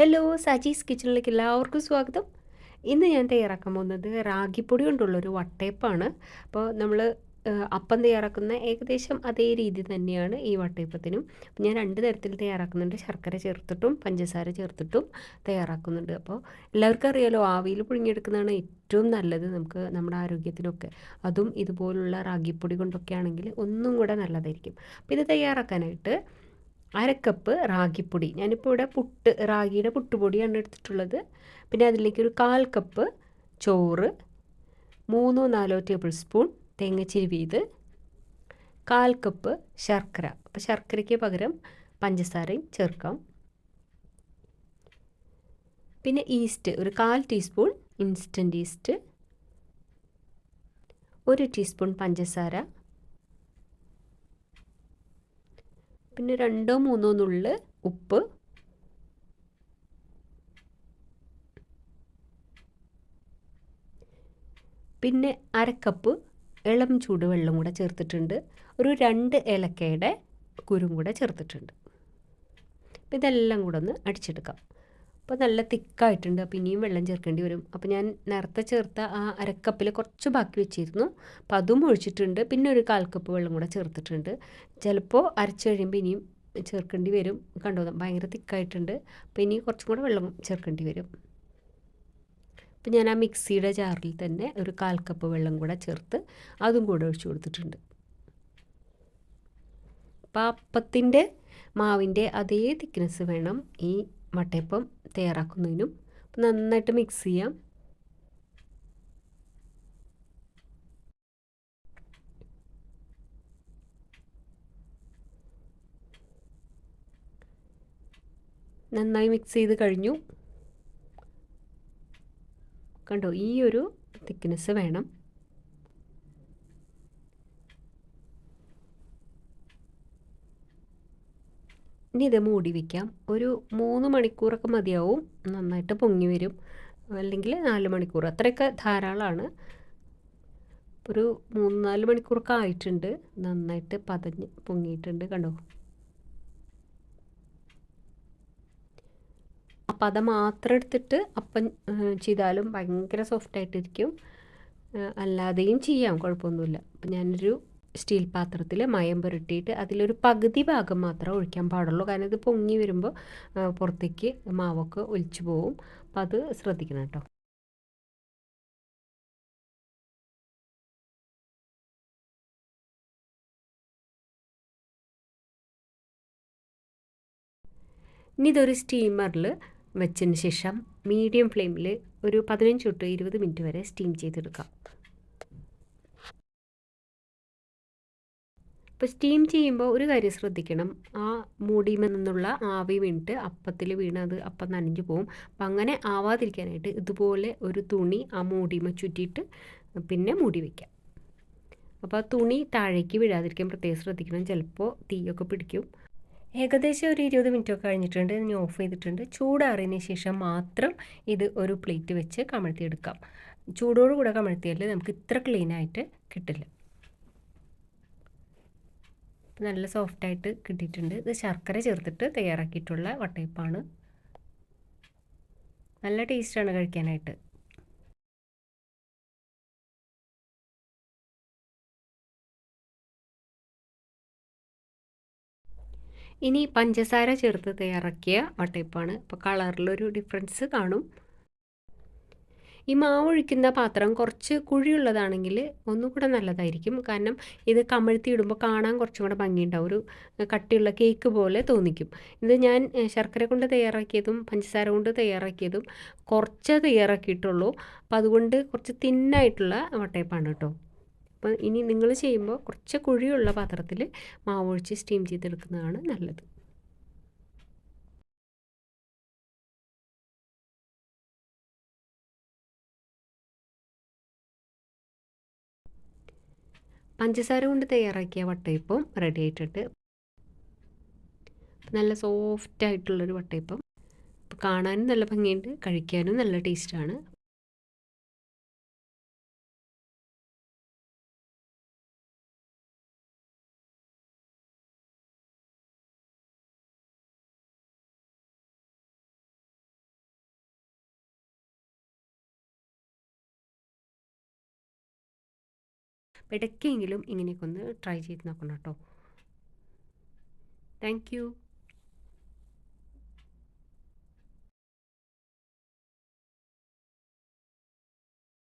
Hello Saji's കിച്ചണിലേക്ക് എല്ലാവർക്കും സ്വാഗതം. ഇന്ന് ഞാൻ തയ്യാറാക്കാൻ പോകുന്നത് റാഗിപ്പൊടി കൊണ്ടുള്ളൊരു വട്ടയപ്പാണ് അപ്പോൾ നമ്മൾ അപ്പം തയ്യാറാക്കുന്ന ഏകദേശം അതേ രീതി തന്നെയാണ് ഈ വട്ടയപ്പത്തിനും ഞാൻ രണ്ട് തരത്തിൽ തയ്യാറാക്കുന്നുണ്ട്. ശർക്കര ചേർത്തിട്ടും പഞ്ചസാര ചേർത്തിട്ടും തയ്യാറാക്കുന്നുണ്ട്. അപ്പോൾ എല്ലാവർക്കും അറിയാലോ ആവിയിൽ പുഴുങ്ങിയെടുക്കുന്നതാണ് ഏറ്റവും നല്ലത് നമുക്ക് നമ്മുടെ ആരോഗ്യത്തിനൊക്കെ. അതും ഇതുപോലുള്ള റാഗിപ്പൊടി കൊണ്ടൊക്കെ ആണെങ്കിൽ ഒന്നും കൂടെ നല്ലതായിരിക്കും. അപ്പോൾ ഇത് തയ്യാറാക്കാനായിട്ട് അരക്കപ്പ് റാഗിപ്പൊടി. ഞാനിപ്പോൾ ഇവിടെ പുട്ട് റാഗിയുടെ പുട്ടുപൊടിയാണ് എടുത്തിട്ടുള്ളത്. പിന്നെ അതിലേക്ക് ഒരു കാൽ കപ്പ് ചോറ് മൂന്നോ നാലോ ടേബിൾ സ്പൂൺ തേങ്ങ ചിരുവീത് കാൽ കപ്പ് ശർക്കര. അപ്പോൾ ശർക്കരയ്ക്ക് പകരം പഞ്ചസാരയും ചേർക്കാം. പിന്നെ ഈസ്റ്റ് ഒരു കാൽ ടീസ്പൂൺ ഇൻസ്റ്റന്റ് ഈസ്റ്റ് ഒരു ടീസ്പൂൺ പഞ്ചസാര പിന്നെ രണ്ടോ മൂന്നോ നുള്ള് ഉപ്പ്. പിന്നെ അരക്കപ്പ് ഇളം ചൂടുവെള്ളം കൂടെ ചേർത്തിട്ടുണ്ട്. ഒരു രണ്ട് ഏലക്കയുടെ കുരും കൂടെ ചേർത്തിട്ടുണ്ട്. ഇതെല്ലാം കൂടെ ഒന്ന് അടിച്ചെടുക്കാം. അപ്പോൾ നല്ല തിക്കായിട്ടുണ്ട്. അപ്പോൾ ഇനിയും വെള്ളം ചേർക്കേണ്ടി വരും. അപ്പോൾ ഞാൻ നേരത്തെ ചേർത്ത ആ അരക്കപ്പിൽ കുറച്ച് ബാക്കി വെച്ചിരുന്നു. അപ്പോൾ അതും ഒഴിച്ചിട്ടുണ്ട്. പിന്നെ ഒരു കാൽ കപ്പ് വെള്ളം കൂടെ ചേർത്തിട്ടുണ്ട്. ചിലപ്പോൾ അരച്ച് കഴിയുമ്പോൾ ഇനിയും ചേർക്കേണ്ടി വരും. കണ്ടോ? ഭയങ്കര തിക്കായിട്ടുണ്ട്. അപ്പോൾ ഇനി കുറച്ചും കൂടെ വെള്ളം ചേർക്കേണ്ടി വരും. അപ്പോൾ ഞാൻ ആ മിക്സിയുടെ ജാറിൽ തന്നെ ഒരു കാൽ കപ്പ് വെള്ളം കൂടെ ചേർത്ത് അതും കൂടെ ഒഴിച്ചു കൊടുത്തിട്ടുണ്ട്. അപ്പോൾ അപ്പത്തിന്റെ മാവിന്റെ അതേ തിക്നെസ് വേണം. ഈ വട്ടയപ്പം തയ്യാറാക്കുന്നതിനും നന്നായിട്ട് മിക്സ് ചെയ്യാം. നന്നായി മിക്സ് ചെയ്ത് കഴിഞ്ഞു. കണ്ടോ ഈ ഒരു തിക്നെസ് വേണം. ഇനി ഇത് മൂടി വയ്ക്കാം ഒരു മൂന്ന് മണിക്കൂറൊക്കെ മതിയാവും. നന്നായിട്ട് പൊങ്ങി വരും. അല്ലെങ്കിൽ നാല് മണിക്കൂർ. അത്രയൊക്കെ ധാരാളമാണ്. ഒരു മൂന്ന് നാല് മണിക്കൂറൊക്കെ ആയിട്ടുണ്ട്. നന്നായിട്ട് പതഞ്ഞ് പൊങ്ങിയിട്ടുണ്ട് കണ്ടോ? അപ്പം അത് മാത്രം എടുത്തിട്ട് അപ്പം ചെയ്താലും ഭയങ്കര സോഫ്റ്റായിട്ടിരിക്കും അല്ലാതെയും ചെയ്യാം. കുഴപ്പമൊന്നുമില്ല. അപ്പം ഞാനൊരു സ്റ്റീൽ പാത്രത്തിൽ മയം പുരട്ടിയിട്ട് അതിലൊരു പകുതി ഭാഗം മാത്രമേ ഒഴിക്കാൻ പാടുള്ളൂ. കാരണം ഇത് പൊങ്ങി വരുമ്പോൾ പുറത്തേക്ക് മാവൊക്കെ ഒലിച്ചു പോവും. അപ്പം അത് ശ്രദ്ധിക്കണം കേട്ടോ. ഇനി ഇതൊരു സ്റ്റീമറിൽ വെച്ചതിന് ശേഷം മീഡിയം ഫ്ലെയിമിൽ ഒരു പതിനഞ്ച് തൊട്ട് ഇരുപത് മിനിറ്റ് വരെ സ്റ്റീം ചെയ്തെടുക്കാം. അപ്പോൾ സ്റ്റീം ചെയ്യുമ്പോൾ ഒരു കാര്യം ശ്രദ്ധിക്കണം. ആ മൂടിയിൽ നിന്നുള്ള ആവി വീണിട്ട് അപ്പത്തിൽ വീണ് അത് അപ്പം നനഞ്ഞു പോകും അപ്പം അങ്ങനെ ആവാതിരിക്കാനായിട്ട് ഇതുപോലെ ഒരു തുണി ആ മൂടിമ ചുറ്റിയിട്ട് പിന്നെ മൂടി വയ്ക്കാം അപ്പോൾ ആ തുണി താഴേക്ക് വീഴാതിരിക്കാൻ പ്രത്യേകം ശ്രദ്ധിക്കണം. ചിലപ്പോൾ തീയൊക്കെ പിടിക്കും. ഏകദേശം ഒരു ഇരുപത് മിനിറ്റ് ഒക്കെ കഴിഞ്ഞിട്ടുണ്ട്. ഇനി ഓഫ് ചെയ്തിട്ടുണ്ട്. ചൂടാറിയതിന് ശേഷം മാത്രം ഇത് ഒരു പ്ലേറ്റ് വെച്ച് കമഴ്ത്തിയെടുക്കാം. ചൂടോടുകൂടെ കമഴ്ത്തിയാൽ നമുക്ക് ഇത്ര ക്ലീനായിട്ട് കിട്ടില്ല. നല്ല സോഫ്റ്റായിട്ട് കിട്ടിയിട്ടുണ്ട്. ഇത് ശർക്കര ചേർത്തിട്ട് തയ്യാറാക്കിയിട്ടുള്ള വട്ടയപ്പാണ്. നല്ല ടേസ്റ്റാണ് കഴിക്കാനായിട്ട്. ഇനി പഞ്ചസാര ചേർത്ത് തയ്യാറാക്കിയ വട്ടയപ്പാണ്. ഇപ്പോൾ കളറിലൊരു ഡിഫറൻസ് കാണും. ഈ മാവ് ഒഴിക്കുന്ന പാത്രം കുറച്ച് കുഴിയുള്ളതാണെങ്കിൽ ഒന്നുകൂടെ നല്ലതായിരിക്കും. കാരണം ഇത് കമഴ്ത്തി ഇടുമ്പോൾ കാണാൻ കുറച്ചും കൂടെ ഭംഗിയുണ്ടാവും. ഒരു കട്ടിയുള്ള കേക്ക് പോലെ തോന്നിക്കും. ഇത് ഞാൻ ശർക്കര കൊണ്ട് തയ്യാറാക്കിയതും പഞ്ചസാര കൊണ്ട് തയ്യാറാക്കിയതും കുറച്ച് തയ്യാറാക്കിയിട്ടുള്ളൂ. അപ്പം അതുകൊണ്ട് കുറച്ച് തിന്നായിട്ടുള്ള വട്ടയപ്പാണ് കേട്ടോ. അപ്പോൾ ഇനി നിങ്ങൾ ചെയ്യുമ്പോൾ കുറച്ച് കുഴിയുള്ള പാത്രത്തിൽ മാവ് ഒഴിച്ച് സ്റ്റീം ചെയ്തെടുക്കുന്നതാണ് നല്ലത്. പഞ്ചസാര കൊണ്ട് തയ്യാറാക്കിയ വട്ടയപ്പം റെഡി ആയിട്ടുണ്ട്. നല്ല സോഫ്റ്റ് ആയിട്ടുള്ളൊരു വട്ടയപ്പം. കാണാനും നല്ല ഭംഗിയുണ്ട് കഴിക്കാനും നല്ല ടേസ്റ്റാണ് അപ്പോൾ ഇടയ്ക്കെങ്കിലും ഇങ്ങനെയൊക്കെ ഒന്ന് ട്രൈ ചെയ്ത് നോക്കണം കേട്ടോ. താങ്ക്